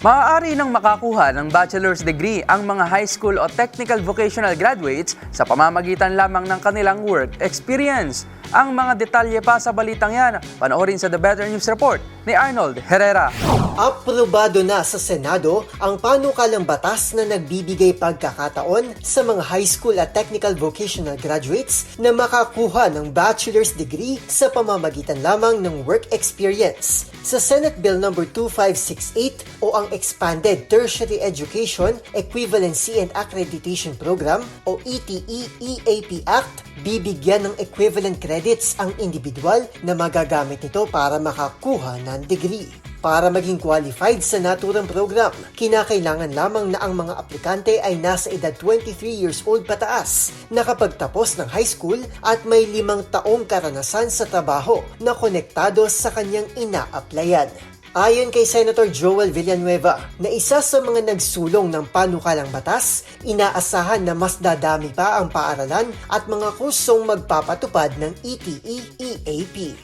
Maaari nang makakuha ng bachelor's degree ang mga high school o technical vocational graduates sa pamamagitan lamang ng kanilang work experience. Ang mga detalye pa sa balitang yan, panoorin sa The Better News Report ni Arnold Herrera. Aprobado na sa Senado ang panukalang batas na nagbibigay pagkakataon sa mga high school at technical vocational graduates na makakuha ng bachelor's degree sa pamamagitan lamang ng work experience. Sa Senate Bill No. 2568 o ang Expanded Tertiary Education Equivalency and Accreditation Program o ETE-EAP Act, bibigyan ng equivalent credits ang individual na magagamit nito para makakuha ng degree. Para maging qualified sa naturang program, kinakailangan lamang na ang mga aplikante ay nasa edad 23 years old pataas, nakapagtapos ng high school at may limang taong karanasan sa trabaho na konektado sa kanyang ina-applyan. Ayon kay Senator Joel Villanueva, na isa sa mga nagsulong ng panukalang batas, inaasahan na mas dadami pa ang paaralan at mga kursong magpapatupad ng ETE-EAP.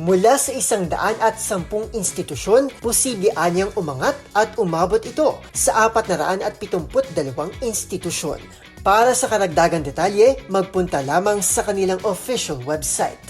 Mula sa isang daan at sampung institusyon, posible anyang umangat at umabot ito sa apat na raan at pitumput dalawang institusyon. Para sa karagdagang detalye, magpunta lamang sa kanilang official website.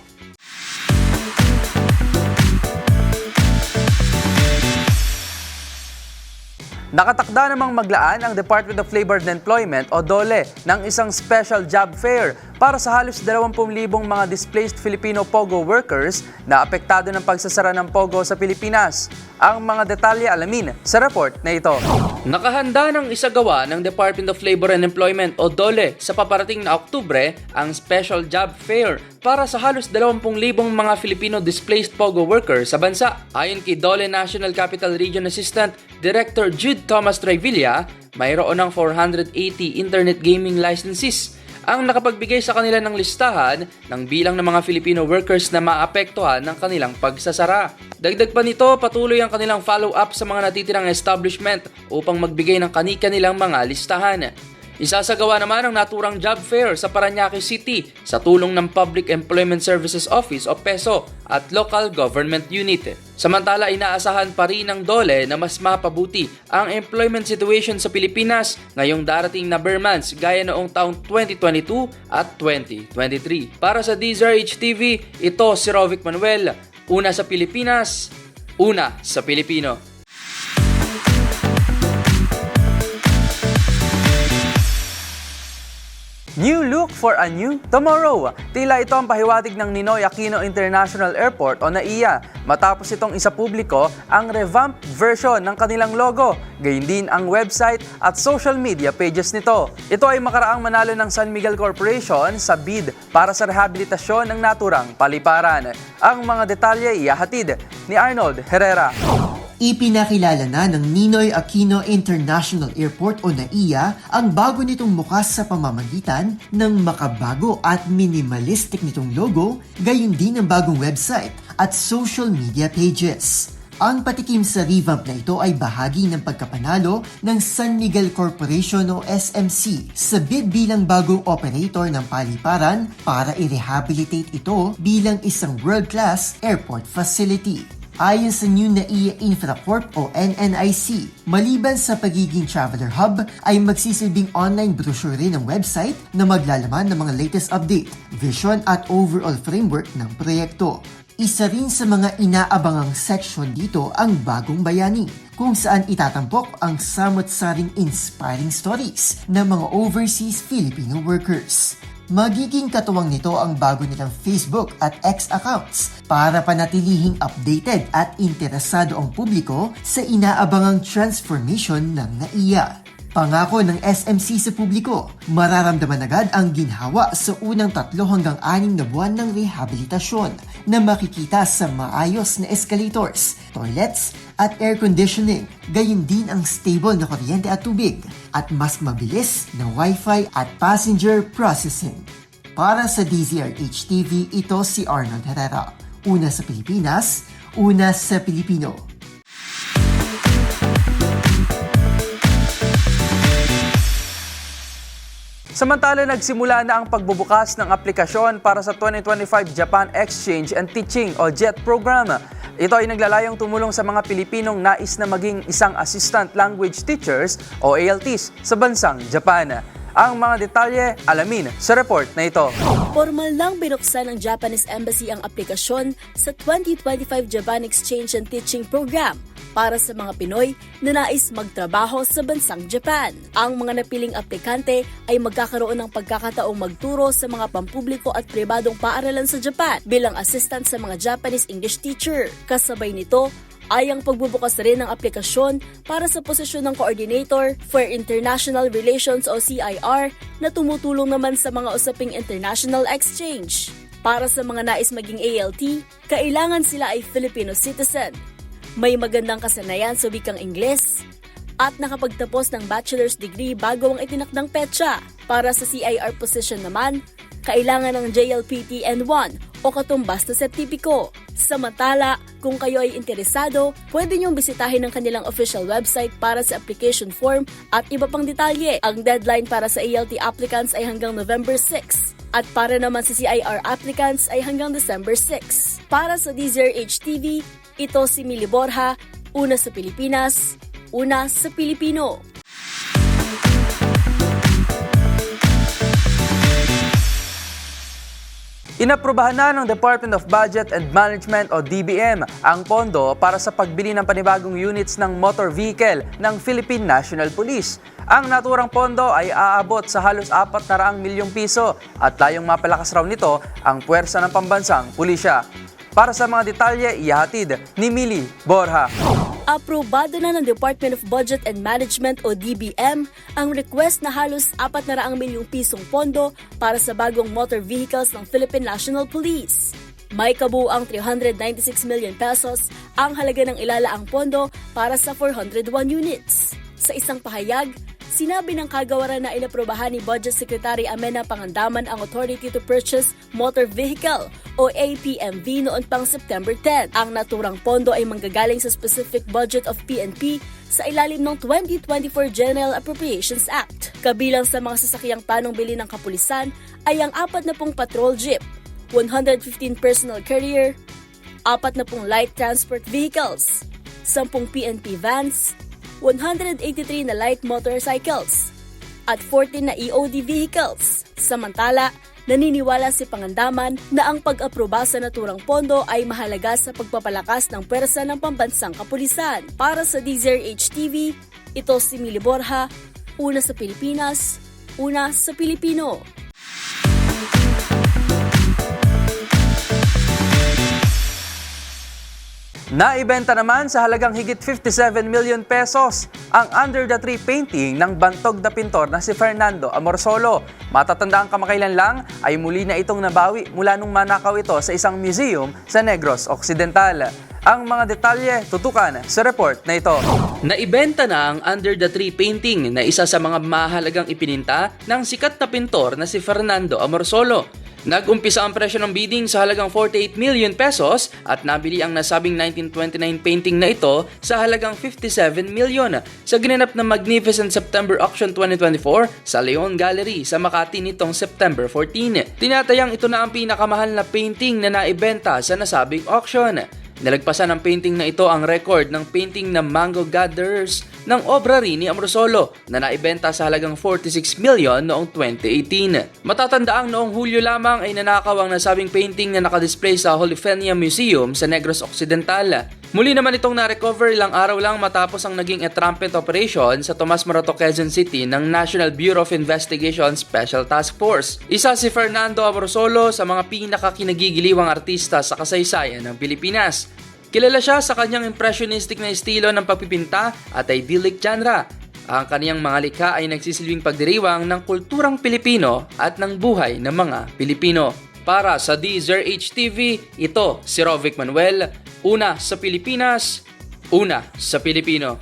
Nakatakda namang maglaan ang Department of Labor and Employment o DOLE ng isang special job fair para sa halos 20,000 mga displaced Filipino POGO workers na apektado ng pagsasara ng POGO sa Pilipinas. Ang mga detalye alamin sa report na ito. Nakahanda ng isagawa ng Department of Labor and Employment o DOLE sa paparating na Oktubre ang special job fair para sa halos 20,000 mga Filipino displaced POGO workers sa bansa. Ayon kay DOLE National Capital Region Assistant Director Jude Thomas Trevilla, mayroon ng 480 internet gaming licenses ang nakapagbigay sa kanila ng listahan ng bilang ng mga Filipino workers na maapektuhan ng kanilang pagsasara. Dagdag pa nito, patuloy ang kanilang follow-up sa mga natitirang establishment upang magbigay ng kani-kanilang mga listahan. Isasagawa naman ang naturang job fair sa Paranaque City sa tulong ng Public Employment Services Office o PESO at Local Government Unit. Samantala, inaasahan pa rin ng DOLE na mas mapabuti ang employment situation sa Pilipinas ngayong darating na bare months gaya noong taong 2022 at 2023. Para sa DZRH TV, ito si Rovic Manuel. Una sa Pilipinas, una sa Pilipino. New look for a new tomorrow. Tila ito ang pahiwatig ng Ninoy Aquino International Airport o NAIA matapos itong isa publiko ang revamped version ng kanilang logo. Gayun din ang website at social media pages nito. Ito ay makaraang manalo ng San Miguel Corporation sa bid para sa rehabilitasyon ng naturang paliparan. Ang mga detalye iyahatid ni Arnold Herrera. Ipinakilala na ng Ninoy Aquino International Airport o NAIA ang bago nitong mukas sa pamamagitan ng makabago at minimalistic nitong logo, gayon din ang bagong website at social media pages. Ang patikim sa revamp na ito ay bahagi ng pagkapanalo ng San Miguel Corporation o SMC sa bid bilang bagong operator ng paliparan para i-rehabilitate ito bilang isang world-class airport facility. Ayon sa new NAIA Infracorp o NNIC, maliban sa pagiging traveler hub, ay magsisilbing online brochure rin ng website na maglalaman ng mga latest update, vision at overall framework ng proyekto. Isa rin sa mga inaabangang section dito ang Bagong Bayani, kung saan itatampok ang samot-saring inspiring stories ng mga overseas Filipino workers. Magiging katuwang nito ang bago nilang Facebook at X accounts para panatilihing updated at interesado ang publiko sa inaabangang transformation ng NAIA. Pangako ng SMC sa publiko, mararamdaman agad ang ginhawa sa unang tatlo hanggang anim na buwan ng rehabilitasyon na makikita sa maayos na escalators, toilets at air conditioning, gayon din ang stable na kuryente at tubig at mas mabilis na wifi at passenger processing. Para sa DZRH TV, ito si Arnold Herrera. Una sa Pilipinas, una sa Pilipino. Samantala, nagsimula na ang pagbubukas ng aplikasyon para sa 2025 Japan Exchange and Teaching o JET program. Ito ay naglalayong tumulong sa mga Pilipinong nais na maging isang Assistant Language Teachers o ALTs sa bansang Japan. Ang mga detalye, alamin sa report na ito. Formal lang binuksan ng Japanese Embassy ang aplikasyon sa 2025 Japan Exchange and Teaching Program para sa mga Pinoy na nais magtrabaho sa bansang Japan. Ang mga napiling aplikante ay magkakaroon ng pagkakataong magturo sa mga pampubliko at pribadong paaralan sa Japan bilang assistant sa mga Japanese English teacher. Kasabay nito, ay ang pagbubukas rin ng aplikasyon para sa posisyon ng Coordinator for International Relations o CIR na tumutulong naman sa mga usaping international exchange. Para sa mga nais maging ALT, kailangan sila ay Filipino citizen, may magandang kasanayan sa wikang Ingles, at nakapagtapos ng bachelor's degree bago ang itinakdang petsa. Para sa CIR position naman, kailangan ng JLPT N1 o katumbas na sertipiko. Samantala, kung kayo ay interesado, pwede niyong bisitahin ang kanilang official website para sa application form at iba pang detalye. Ang deadline para sa ALT applicants ay hanggang November 6 at para naman sa CIR applicants ay hanggang December 6. Para sa DZRH TV, ito si Mili Borja, una sa Pilipinas, una sa Pilipino. Inaprubahan na ng Department of Budget and Management o DBM ang pondo para sa pagbili ng panibagong units ng motor vehicle ng Philippine National Police. Ang naturang pondo ay aabot sa halos 400 milyong piso at layong mapalakas raw nito ang puwersa ng pambansang pulisya. Para sa mga detalye, ihahatid ni Mili Borja. Aprobado na ng Department of Budget and Management o DBM ang request na halos 400 milyong pisong pondo para sa bagong motor vehicles ng Philippine National Police. May kabuang 396 million pesos ang halaga ng ilalaang pondo para sa 401 units. Sa isang pahayag, sinabi ng kagawaran na inaprobahan ni Budget Secretary Amena Pangandaman ang Authority to Purchase Motor Vehicle o APMV noon pang September 10. Ang naturang pondo ay manggagaling sa specific budget of PNP sa ilalim ng 2024 General Appropriations Act. Kabilang sa mga sasakyang tanong bili ng kapulisan ay ang 40 patrol jeep, 115 personal carrier, 40 light transport vehicles, 10 PNP vans, 183 na light motorcycles, at 14 na EOD vehicles. Samantala, naniniwala si Pangandaman na ang pag-aproba sa naturang pondo ay mahalaga sa pagpapalakas ng pwersa ng pambansang kapulisan. Para sa DZRH TV, ito si Mili Borja, una sa Pilipinas, una sa Pilipino. Naibenta naman sa halagang higit 57 million pesos ang Under the Tree painting ng bantog na pintor na si Fernando Amorsolo. Matatanda ang kamakailan lang ay muli na itong nabawi mula nung manakaw ito sa isang museum sa Negros Occidental. Ang mga detalye tutukan sa report na ito. Naibenta na ang Under the Tree painting na isa sa mga mahalagang ipininta ng sikat na pintor na si Fernando Amorsolo. Nag-umpisa ang presyo ng bidding sa halagang 48 million pesos at nabili ang nasabing 1929 painting na ito sa halagang 57 million sa ginanap na Magnificent September Auction 2024 sa Leon Gallery sa Makati nitong September 14. Tinatayang ito na ang pinakamahal na painting na naibenta sa nasabing auction. Nalagpasan ng painting na ito ang record ng painting na Mango Gatherers ng obra rin ni Amrosolo na naibenta sa halagang 46 million noong 2018. Matatandaang noong Hulyo lamang ay nanakaw ang nasabing painting na nakadisplay sa Holifenia Museum sa Negros Occidental. Muli naman itong na-recover ilang araw lang matapos ang naging entrapment operation sa Tomas Morato, Quezon City ng National Bureau of Investigation Special Task Force. Isa si Fernando Amrosolo sa mga pinakakinagigiliwang artista sa kasaysayan ng Pilipinas. Kilala siya sa kanyang impressionistic na estilo ng pagpipinta at idyllic genre. Ang kaniyang mga likha ay nagsisilbing pagdiriwang ng kulturang Pilipino at ng buhay ng mga Pilipino. Para sa Deezer HTV, ito si Rovic Manuel, una sa Pilipinas, una sa Pilipino.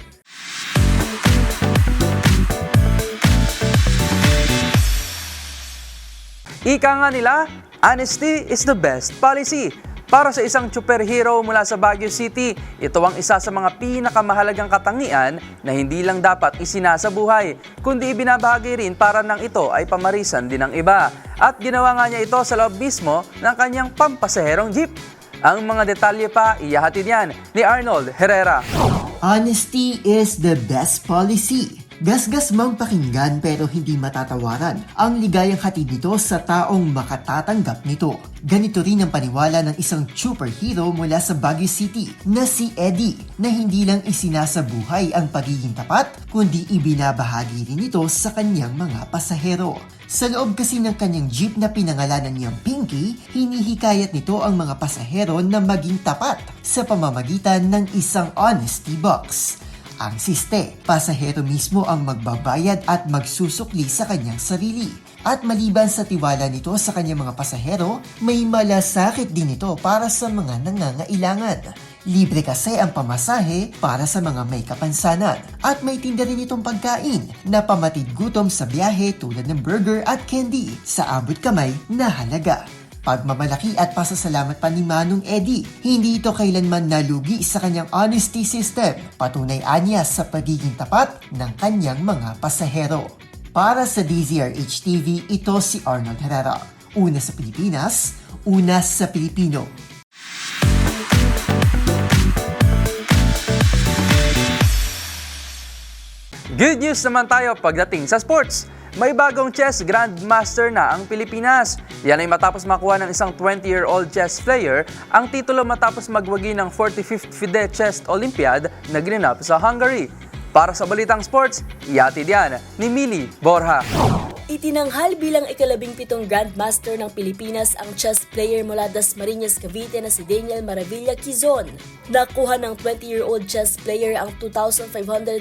Ika nga nila, honesty is the best policy. Para sa isang superhero mula sa Baguio City, ito ang isa sa mga pinakamahalagang katangian na hindi lang dapat isinasabuhay, kundi ibinabahagi rin para nang ito ay pamarisan din ng iba. At ginawa nga niya ito sa loob mismo ng kanyang pampasaherong jeep. Ang mga detalye pa, iyahatid yan ni Arnold Herrera. Honesty is the best policy. Gasgas mang pakinggan pero hindi matatawaran ang ligayang hatid nito sa taong makatatanggap nito. Ganito rin ang paniwala ng isang superhero mula sa Baguio City na si Eddie na hindi lang isinasabuhay ang pagiging tapat kundi ibinabahagi rin ito sa kanyang mga pasahero. Sa loob kasi ng kanyang jeep na pinangalanan niyang Pinky, hinihikayat nito ang mga pasahero na maging tapat sa pamamagitan ng isang honesty box. Ang siste, pasahero mismo ang magbabayad at magsusukli sa kanyang sarili. At maliban sa tiwala nito sa kanyang mga pasahero, may malasakit din ito para sa mga nangangailangan. Libre kasi ang pamasahe para sa mga may kapansanan. At may tinda rin itong pagkain na pamatid gutom sa biyahe tulad ng burger at candy sa abot kamay na halaga. Pagmamalaki at pasasalamat pa ni Manong Eddie, hindi ito kailanman nalugi sa kanyang honesty system. Patunay anya sa pagiging tapat ng kanyang mga pasahero. Para sa DZRH TV, ito si Arnold Herrera. Una sa Pilipinas, una sa Pilipino. Good news naman tayo pagdating sa sports. May bagong chess grandmaster na ang Pilipinas. Yan ay matapos makuha ng isang 20-year-old chess player ang titulo matapos magwagi ng 45th FIDE Chess Olympiad na ginanap sa Hungary. Para sa Balitang Sports, iatid yan ni Mili Borja. Itinanghal bilang ikalabing pitong Grandmaster ng Pilipinas ang chess player mula Dasmariñas, Cavite na si Daniel Maravilla Quizon. Nakuha ng 20-year-old chess player ang 2,500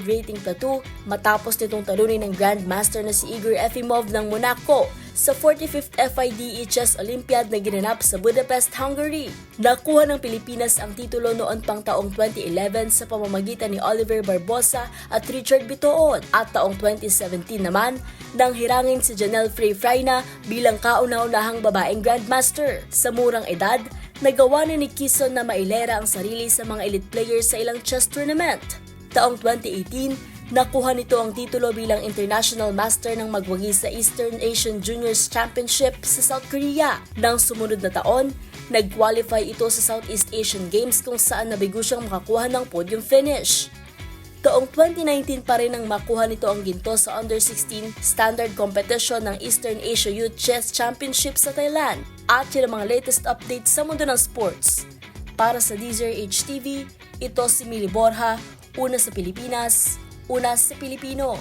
rating plateau matapos nitong talunin ng Grandmaster na si Igor Efimov ng Monaco sa 45th FIDE Chess Olympiad na ginanap sa Budapest, Hungary. Nakuha ng Pilipinas ang titulo noon pang taong 2011 sa pamamagitan ni Oliver Barbosa at Richard Bitoon at taong 2017 naman nang hirangin si Janelle Frey Fraina bilang kauna-unahang babaeng Grandmaster. Sa murang edad, nagawa na ni Kison na mailera ang sarili sa mga elite players sa ilang chess tournament. Taong 2018, Nakuha nito ang titulo bilang International Master ng magwagi sa Eastern Asian Juniors Championship sa South Korea. Nang sumunod na taon, nag-qualify ito sa Southeast Asian Games kung saan nabigo siyang makakuha ng podium finish. Taong 2019 pa rin ang makuha nito ang ginto sa Under-16 Standard Competition ng Eastern Asia Youth Chess Championship sa Thailand. At yun ang mga latest updates sa mundo ng sports. Para sa Deezer HTV, ito si Mili Borja, una sa Pilipinas, una sa Pilipino.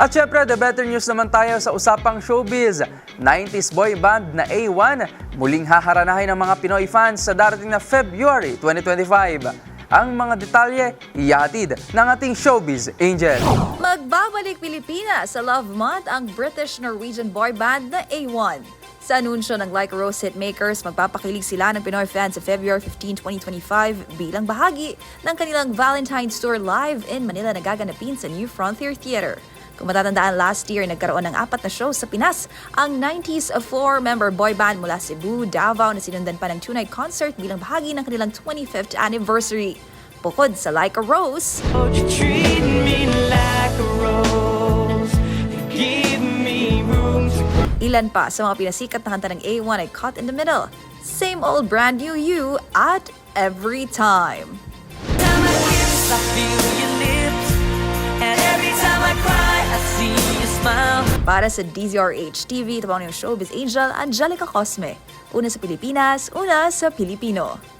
At syempre, the better news naman tayo sa usapang showbiz. 90s boy band na A1 muling haharanahin ng mga Pinoy fans sa darating na February 2025. Ang mga detalye, iyahatid ng ating showbiz angel. Magbabalik Pilipinas sa Love Month ang British-Norwegian boy band na A1. Sa anunsyo ng Like a Rose Hitmakers, magpapakilig sila ng Pinoy fans sa February 15, 2025 bilang bahagi ng kanilang Valentine's Tour live in Manila na gaganapin sa New Frontier Theater. Kung matatandaan last year, nagkaroon ng apat na show sa Pinas ang 90s of four-member boy band mula Cebu, Davao na sinundan pa ng two-night concert bilang bahagi ng kanilang 25th anniversary. Bukod sa Like a Rose, Would Ilan pa sa mga pinasikat na kanta ng A1 ay Caught in the Middle, Same Old Brand New You at Every Time. Para sa DZRH TV, ito inyong showbiz angel, Angelica Cosme. Una sa Pilipinas, una sa Pilipino.